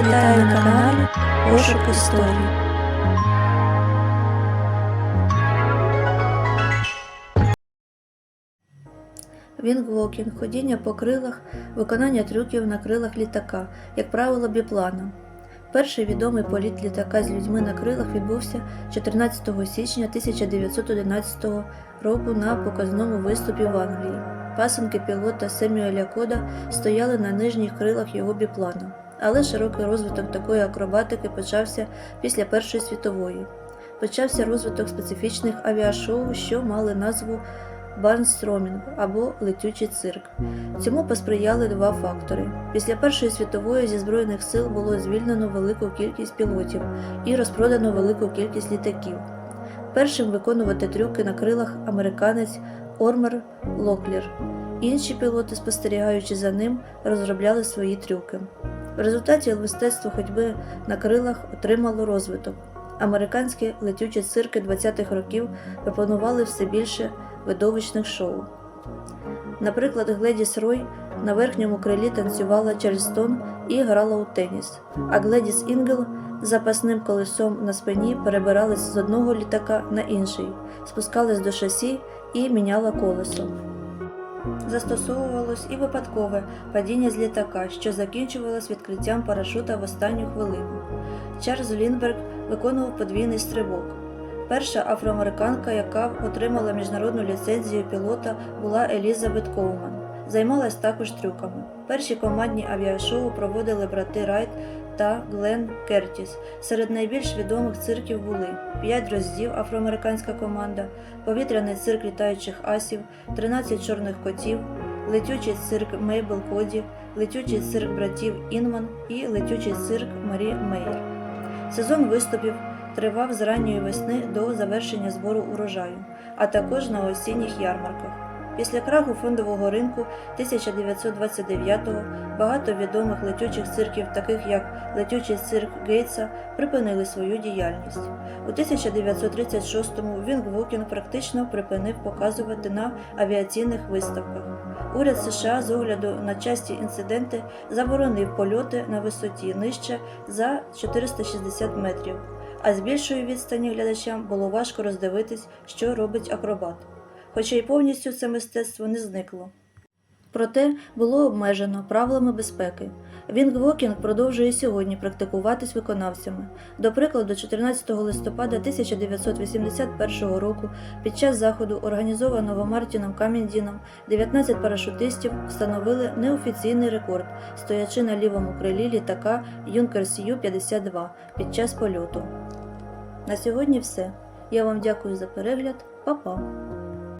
Вітаю на каналі Пошук історії. Вінгвокінг, ходіння по крилах, виконання трюків на крилах літака, як правило, біпланом. Перший відомий політ літака з людьми на крилах відбувся 14 січня 1911 року на показному виступі в Англії. Пасенки пілота Семюеля Кода стояли на нижніх крилах його біплану, але широкий розвиток такої акробатики почався після Першої світової. Почався розвиток специфічних авіашоу, що мали назву барнстромінг або летючий цирк. Цьому посприяли два фактори. Після Першої світової зі Збройних сил було звільнено велику кількість пілотів і розпродано велику кількість літаків. Першим виконувати трюки на крилах американець Ормер Локлір. Інші пілоти, спостерігаючи за ним, розробляли свої трюки. В результаті мистецтво ходьби на крилах отримало розвиток. Американські летючі цирки 20-х років пропонували все більше видовищних шоу. Наприклад, Гледіс Рой на верхньому крилі танцювала Чарльстон і грала у теніс, а Гледіс Інгел з запасним колесом на спині перебиралась з одного літака на інший, спускалась до шасі і міняла колесо. Застосовувалось і випадкове падіння з літака, що закінчувалось відкриттям парашута в останню хвилину. Чарльз Лінберг виконував подвійний стрибок. Перша афроамериканка, яка отримала міжнародну ліцензію пілота, була Елізабет Коуман. Займалась також трюками. Перші командні авіашоу проводили брати Райт та Глен Кертіс. Серед найбільш відомих цирків були п'ять роздів афроамериканська команда, повітряний цирк літаючих асів, 13 чорних котів, летючий цирк Мейбл Коді, летючий цирк братів Інман і летючий цирк Марі Мейер. Сезон виступів тривав з ранньої весни до завершення збору урожаю, а також на осінніх ярмарках. Після краху фондового ринку 1929-го багато відомих летючих цирків, таких як летючий цирк Гейтса, припинили свою діяльність. У 1936-му Вінгвокінг практично припинив показувати на авіаційних виставках. Уряд США з огляду на часті інциденти заборонив польоти на висоті нижче за 460 метрів а з більшої відстані глядачам було важко роздивитись, що робить акробат. Хоча й повністю це мистецтво не зникло. Проте було обмежено правилами безпеки. Вінгвокінг продовжує сьогодні практикуватись виконавцями. До прикладу, 14 листопада 1981 року під час заходу, організованого Мартіном Каміндіном, 19 парашутистів встановили неофіційний рекорд, стоячи на лівому крилі літака Юнкерс Ю-52 під час польоту. На сьогодні все. Я вам дякую за перегляд. Па-па!